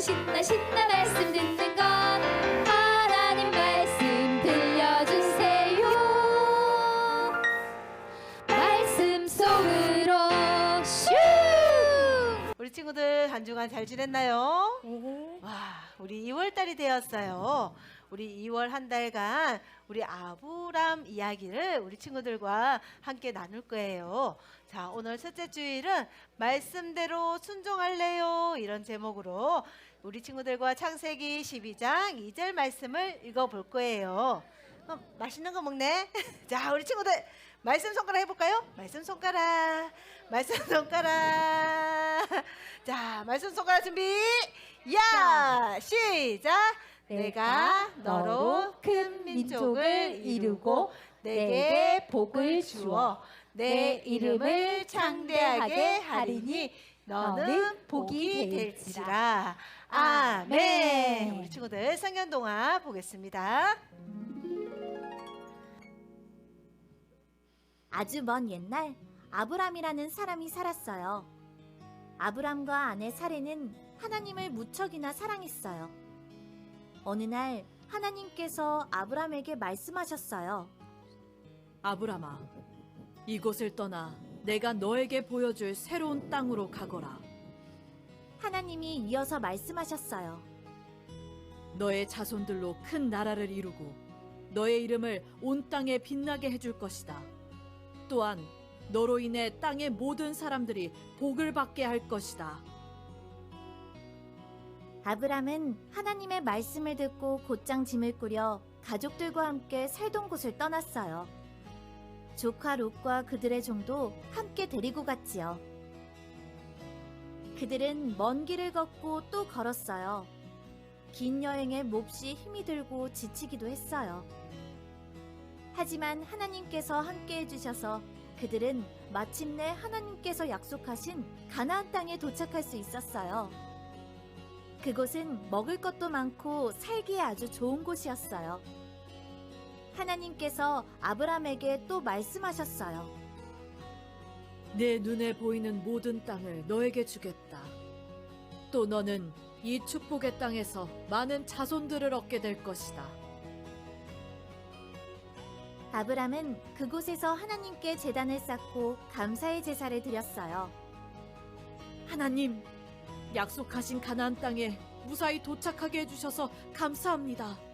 신나 신나 말씀 듣는 건 하나님 말씀 들려주세요 말씀 속으로 슈 우리 친구들 한 주간 잘 지냈나요? 네. 와, 우리 2월 달이 되었어요. 우리 2월 한 달간 우리 아브람 이야기를 우리 친구들과 함께 나눌 거예요. 자, 오늘 첫째 주일은 말씀대로 순종할래요. 이런 제목으로 우리 친구들과 창세기 12장 2절 말씀을 읽어 볼 거예요. 어, 맛있는 거 먹네. 자, 우리 친구들 말씀 손가락 해볼까요? 말씀 손가락, 말씀 손가락. 자, 말씀 손가락 준비. 야, 시작. 내가 너로 큰 민족을 이루고 내게 복을 주어 내 이름을 창대하게 하리니 너는 복이 될지라. 아멘. 우리 친구들 성경 동화 보겠습니다. 아주 먼 옛날 아브람이라는 사람이 살았어요. 아브람과 아내 사레는 하나님을 무척이나 사랑했어요. 어느 날 하나님께서 아브람에게 말씀하셨어요. 아브라마, 이곳을 떠나 내가 너에게 보여줄 새로운 땅으로 가거라. 하나님이 이어서 말씀하셨어요. 너의 자손들로 큰 나라를 이루고 너의 이름을 온 땅에 빛나게 해줄 것이다. 또한 너로 인해 땅의 모든 사람들이 복을 받게 할 것이다. 아브람은 하나님의 말씀을 듣고 곧장 짐을 꾸려 가족들과 함께 살던 곳을 떠났어요. 조카 롯과 그들의 종도 함께 데리고 갔지요. 그들은 먼 길을 걷고 또 걸었어요. 긴 여행에 몹시 힘이 들고 지치기도 했어요. 하지만 하나님께서 함께 해주셔서 그들은 마침내 하나님께서 약속하신 가나안 땅에 도착할 수 있었어요. 그곳은 먹을 것도 많고 살기에 아주 좋은 곳이었어요. 하나님께서 아브람에게 또 말씀하셨어요. 내 눈에 보이는 모든 땅을 너에게 주겠다. 또 너는 이 축복의 땅에서 많은 자손들을 얻게 될 것이다. 아브람은 그곳에서 하나님께 제단을 쌓고 감사의 제사를 드렸어요. 하나님, 약속하신 가나안 땅에 무사히 도착하게 해주셔서 감사합니다.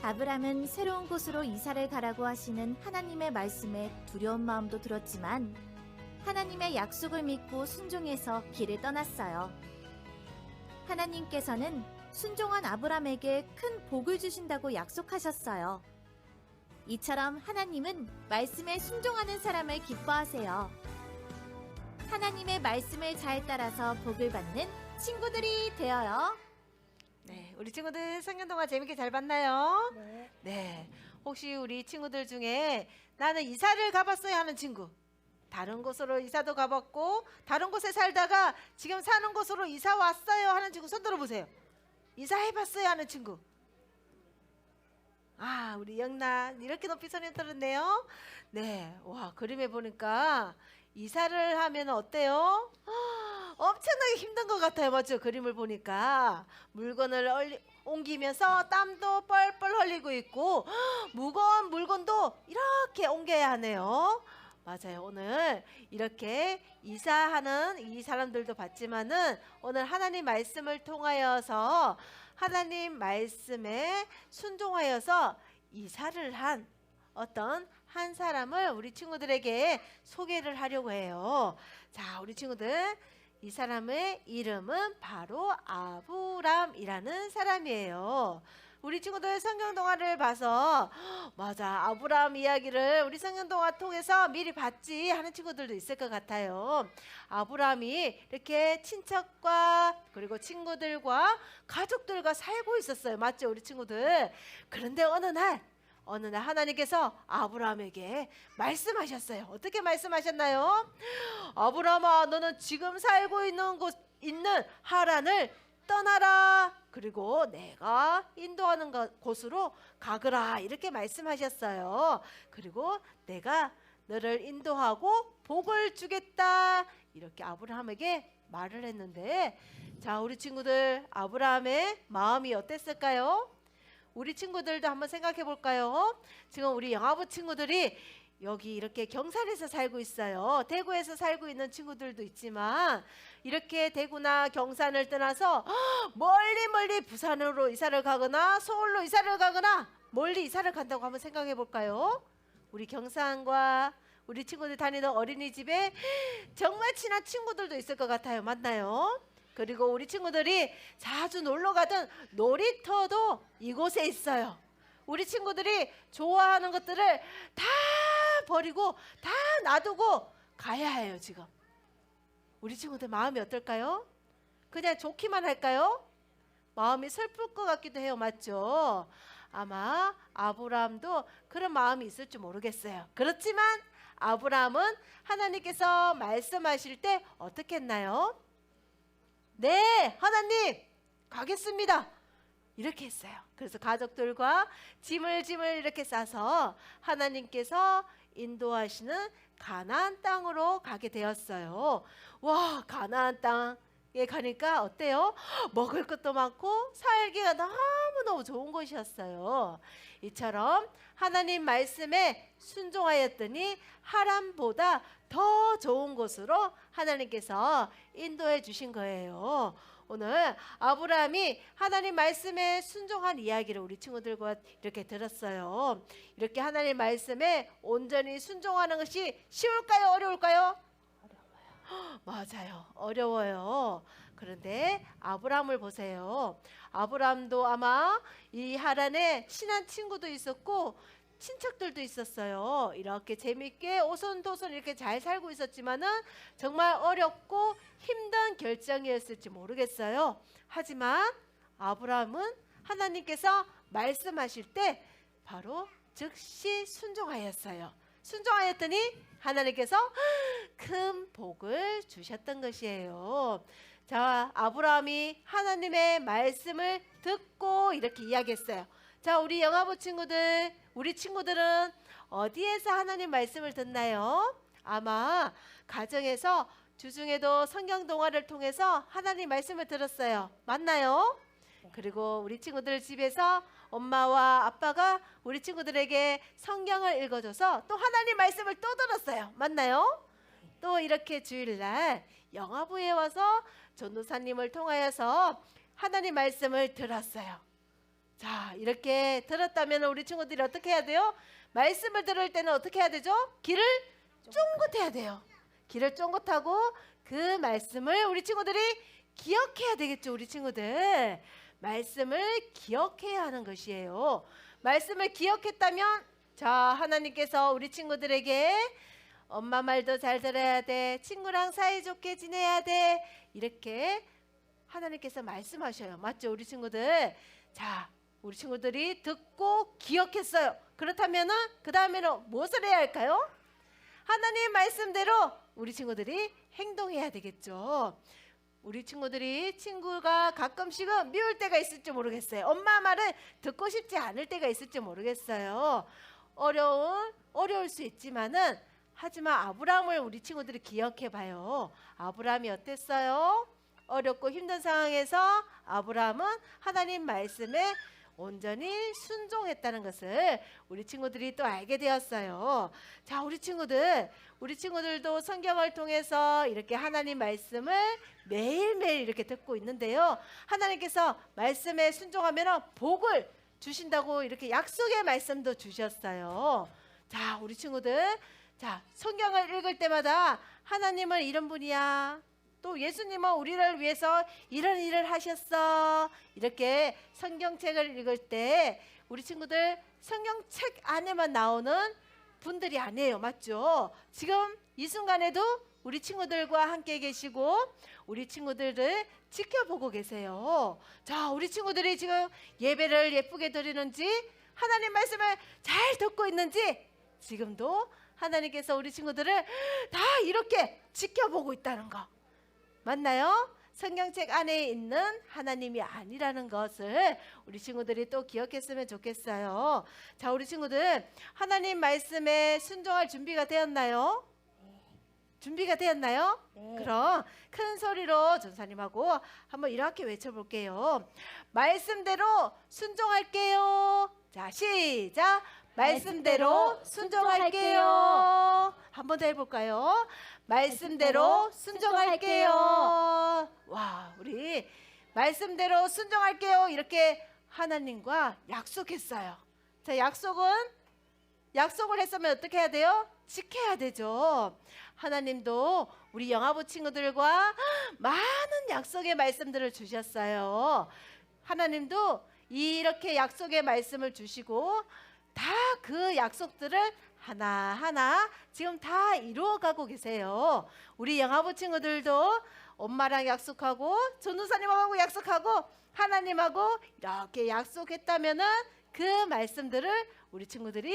아브람은 새로운 곳으로 이사를 가라고 하시는 하나님의 말씀에 두려운 마음도 들었지만 하나님의 약속을 믿고 순종해서 길을 떠났어요. 하나님께서는 순종한 아브람에게 큰 복을 주신다고 약속하셨어요. 이처럼 하나님은 말씀에 순종하는 사람을 기뻐하세요. 하나님의 말씀을 잘 따라서 복을 받는 친구들이 되어요. 네, 우리 친구들 성경 동화 재밌게 잘 봤나요? 네. 네. 혹시 우리 친구들 중에 나는 이사를 가봤어요 하는 친구. 다른 곳으로 이사도 가봤고 다른 곳에 살다가 지금 사는 곳으로 이사 왔어요 하는 친구 손 들어보세요. 이사해봤어요 하는 친구. 아, 우리 영나 이렇게 높이 손을 들었네요. 네, 와 그림에 보니까 이사를 하면 어때요? 아, 엄청나게 힘든 것 같아요, 맞죠? 그림을 보니까 물건을 얼리, 옮기면서 땀도 뻘뻘 흘리고 있고 무거운 물건도 이렇게 옮겨야 하네요. 맞아요. 오늘 이렇게 이사하는 이 사람들도 봤지만은 오늘 하나님 말씀을 통하여서 하나님 말씀에 순종하여서 이사를 한 어떤 한 사람을 우리 친구들에게 소개를 하려고 해요. 자, 우리 친구들 이 사람의 이름은 바로 아브람이라는 사람이에요. 우리 친구들 성경 동화를 봐서 "헉, 맞아 아브람 이야기를 우리 성경 동화 통해서 미리 봤지 하는 친구들도 있을 것 같아요. 아브람이 이렇게 친척과 그리고 친구들과 가족들과 살고 있었어요. 맞죠, 우리 친구들? 그런데 어느 날 어느 날 하나님께서 아브라함에게 말씀하셨어요. 어떻게 말씀하셨나요? 아브라함아, 너는 지금 살고 있는 곳 있는 하란을 떠나라. 그리고 내가 인도하는 것- 곳으로 가거라. 이렇게 말씀하셨어요. 그리고 내가 너를 인도하고 복을 주겠다. 이렇게 아브라함에게 말을 했는데 자, 우리 친구들 아브라함의 마음이 어땠을까요? 우리 친구들도 한번 생각해 볼까요? 지금 우리 영아부 친구들이 여기 이렇게 경산에서 살고 있어요. 대구에서 살고 있는 친구들도 있지만 이렇게 대구나 경산을 떠나서 멀리 멀리 부산으로 이사를 가거나 서울로 이사를 가거나 멀리 이사를 간다고 한번 생각해 볼까요? 우리 경산과 우리 친구들 다니는 어린이집에 정말 친한 친구들도 있을 것 같아요. 맞나요? 그리고 우리 친구들이 자주 놀러 가던 놀이터도 이곳에 있어요. 우리 친구들이 좋아하는 것들을 다 버리고 다 놔두고 가야 해요, 지금. 우리 친구들 마음이 어떨까요? 그냥 좋기만 할까요? 마음이 슬플 것 같기도 해요. 맞죠? 아마 아브라함도 그런 마음이 있을지 모르겠어요. 그렇지만 아브라함은 하나님께서 말씀하실 때 어떻게 했나요? 네, 하나님 가겠습니다. 이렇게 했어요. 그래서 가족들과 짐을 짐을 이렇게 싸서 하나님께서 인도하시는 가나안 땅으로 가게 되었어요. 와, 가나안 땅에 가니까 어때요? 먹을 것도 많고 살기가 너무너무 좋은 곳이었어요. 이처럼 하나님 말씀에 순종하였더니 하람보다 더 좋은 곳으로 하나님께서 인도해 주신 거예요. 오늘 아브라함이 하나님 말씀에 순종한 이야기를 우리 친구들과 이렇게 들었어요. 이렇게 하나님 말씀에 온전히 순종하는 것이 쉬울까요? 어려울까요? 맞아요. 어려워요. 그런데 아브라함을 보세요. 아브라함도 아마 이 하란에 친한 친구도 있었고 친척들도 있었어요. 이렇게 재밌게 오손도손 이렇게 잘 살고 있었지만은 정말 어렵고 힘든 결정이었을지 모르겠어요. 하지만 아브라함은 하나님께서 말씀하실 때 바로 즉시 순종하였어요. 순종하였더니 하나님께서 큰 복을 주셨던 것이에요. 자, 아브라함이 하나님의 말씀을 듣고 이렇게 이야기했어요. 자, 우리 영화부 친구들, 우리 친구들은 어디에서 하나님 말씀을 듣나요? 아마 가정에서 주중에도 성경 동화를 통해서 하나님 말씀을 들었어요. 맞나요? 그리고 우리 친구들 집에서 엄마와 아빠가 우리 친구들에게 성경을 읽어줘서 또 하나님 말씀을 또 들었어요. 맞나요? 또 이렇게 주일날 영화부에 와서 전도사님을 통하여서 하나님 말씀을 들었어요. 자, 이렇게 들었다면 우리 친구들이 어떻게 해야 돼요? 말씀을 들을 때는 어떻게 해야 되죠? 길을 쫑긋해야 돼요. 길을 쫑긋하고 그 말씀을 우리 친구들이 기억해야 되겠죠, 우리 친구들. 말씀을 기억해야 하는 것이에요. 말씀을 기억했다면 자, 하나님께서 우리 친구들에게 엄마 말도 잘 들어야 돼. 친구랑 사이좋게 지내야 돼. 이렇게 하나님께서 말씀하셔요. 맞죠, 우리 친구들? 자, 우리 친구들이 듣고 기억했어요. 그렇다면은 그 다음에는 무엇을 해야 할까요? 하나님 말씀대로 우리 친구들이 행동해야 되겠죠. 우리 친구들이 친구가 가끔씩은 미울 때가 있을지 모르겠어요. 엄마 말을 듣고 싶지 않을 때가 있을지 모르겠어요. 어려운 어려울 수 있지만은 하지만 아브라함을 우리 친구들이 기억해 봐요. 아브라함이 어땠어요? 어렵고 힘든 상황에서 아브라함은 하나님 말씀에 온전히 순종했다는 것을 우리 친구들이 또 알게 되었어요. 자, 우리 친구들, 우리 친구들도 성경을 통해서 이렇게 하나님 말씀을 매일매일 이렇게 듣고 있는데요. 하나님께서 말씀에 순종하면 복을 주신다고 이렇게 약속의 말씀도 주셨어요. 자, 우리 친구들, 자, 성경을 읽을 때마다 하나님은 이런 분이야. 또 예수님은 우리를 위해서 이런 일을 하셨어. 이렇게 성경책을 읽을 때 우리 친구들 성경책 안에만 나오는 분들이 아니에요. 맞죠? 지금 이 순간에도 우리 친구들과 함께 계시고 우리 친구들을 지켜보고 계세요. 자, 우리 친구들이 지금 예배를 예쁘게 드리는지 하나님 말씀을 잘 듣고 있는지 지금도 하나님께서 우리 친구들을 다 이렇게 지켜보고 있다는 거. 맞나요? 성경책 안에 있는 하나님이 아니라는 것을 우리 친구들이 또 기억했으면 좋겠어요. 자, 우리 친구들 하나님 말씀에 순종할 준비가 되었나요? 준비가 되었나요? 네. 그럼 큰 소리로 전사님하고 한번 이렇게 외쳐볼게요. 말씀대로 순종할게요. 자, 시작. 말씀대로 순종할게요. 한 번 더 해볼까요? 말씀대로 순종할게요. 와, 우리 말씀대로 순종할게요. 이렇게 하나님과 약속했어요. 자, 약속은 약속을 했으면 어떻게 해야 돼요? 지켜야 되죠. 하나님도 우리 영화부 친구들과 많은 약속의 말씀들을 주셨어요. 하나님도 이렇게 약속의 말씀을 주시고 다 그 약속들을 하나하나 지금 다 이루어가고 계세요. 우리 영화부 친구들도 엄마랑 약속하고 전도사님하고 약속하고 하나님하고 이렇게 약속했다면은 그 말씀들을 우리 친구들이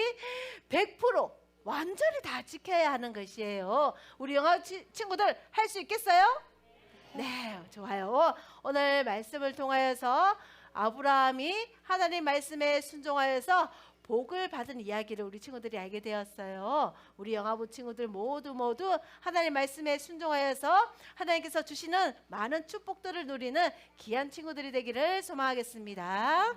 100% 완전히 다 지켜야 하는 것이에요. 우리 영화 치- 친구들 할 수 있겠어요? 네, 좋아요. 오늘 말씀을 통하여서 아브라함이 하나님 말씀에 순종하여서 복을 받은 이야기를 우리 친구들이 알게 되었어요. 우리 영화부 친구들 모두 모두 하나님 말씀에 순종하여서 하나님께서 주시는 많은 축복들을 누리는 귀한 친구들이 되기를 소망하겠습니다.